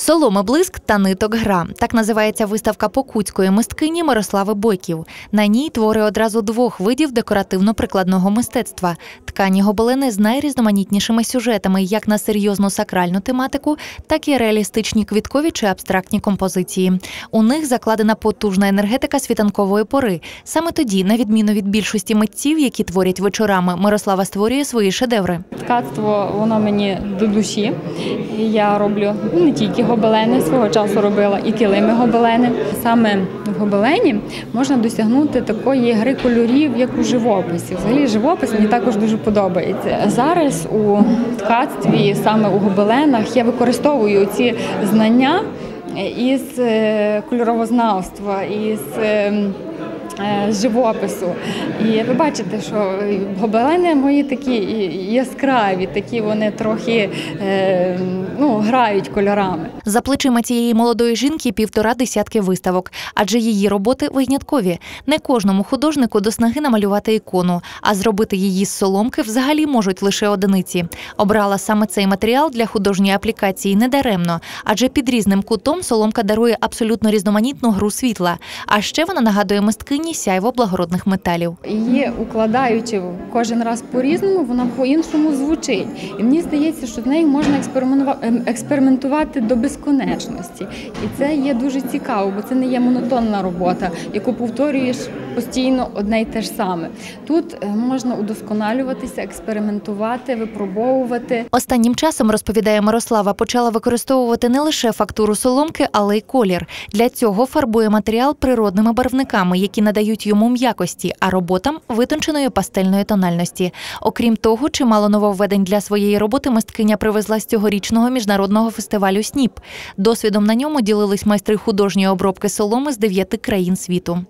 Соломи блиск та ниток гра. Так називається виставка покутської мисткині Мирослави Бойків. На ній твори одразу двох видів декоративно-прикладного мистецтва: ткані гобелени з найрізноманітнішими сюжетами, як на серйозну сакральну тематику, так і реалістичні квіткові чи абстрактні композиції. У них закладена потужна енергетика світанкової пори. Саме тоді, на відміну від більшості митців, які творять вечорами, Мирослава створює свої шедеври. Ткацтво воно мені до душі. Я роблю ну, не тільки гобелени, свого часу робила і килими гобелени. Саме в гобелені можна досягнути такої гри кольорів, як у живописі. Взагалі живопис мені також дуже подобається. Зараз у ткацтві, саме у гобеленах, я використовую ці знання із е, кольоровознавства, із е, е, живопису. І ви бачите, що гобелени мої такі яскраві, такі вони трохи е, ну, грають кольорами. За плечима цієї молодої жінки півтора десятки виставок, адже її роботи виняткові. Не кожному художнику до снаги намалювати ікону, а зробити її з соломки взагалі можуть лише одиниці. Обрала саме цей матеріал для художньої аплікації недаремно, адже під різним кутом соломка дарує абсолютно різноманітну гру світла. А ще вона нагадує мисткині сяйво благородних металів. Її укладаючи кожен раз по-різному, вона по-іншому звучить. І мені здається, що з нею можна ем, експериментувати до безконечності. І це є дуже цікаво, бо це не є монотонна робота, яку повторюєш постійно одне й те ж саме. Тут е, можна удосконалюватися, експериментувати, випробовувати. Останнім часом, розповідає Мирослава, почала використовувати не лише фактуру соломки, але й колір. Для цього фарбує матеріал природними барвниками, які надають йому м'якості, а роботам витонченої пастельної тональності. Окрім того, чимало нововведень для своєї роботи мисткиня привезла з цьогорічного міжнародного фестивалю СНІП. Досвідом на ньому ділились майстри художньої обробки соломи з дев'яти країн світу.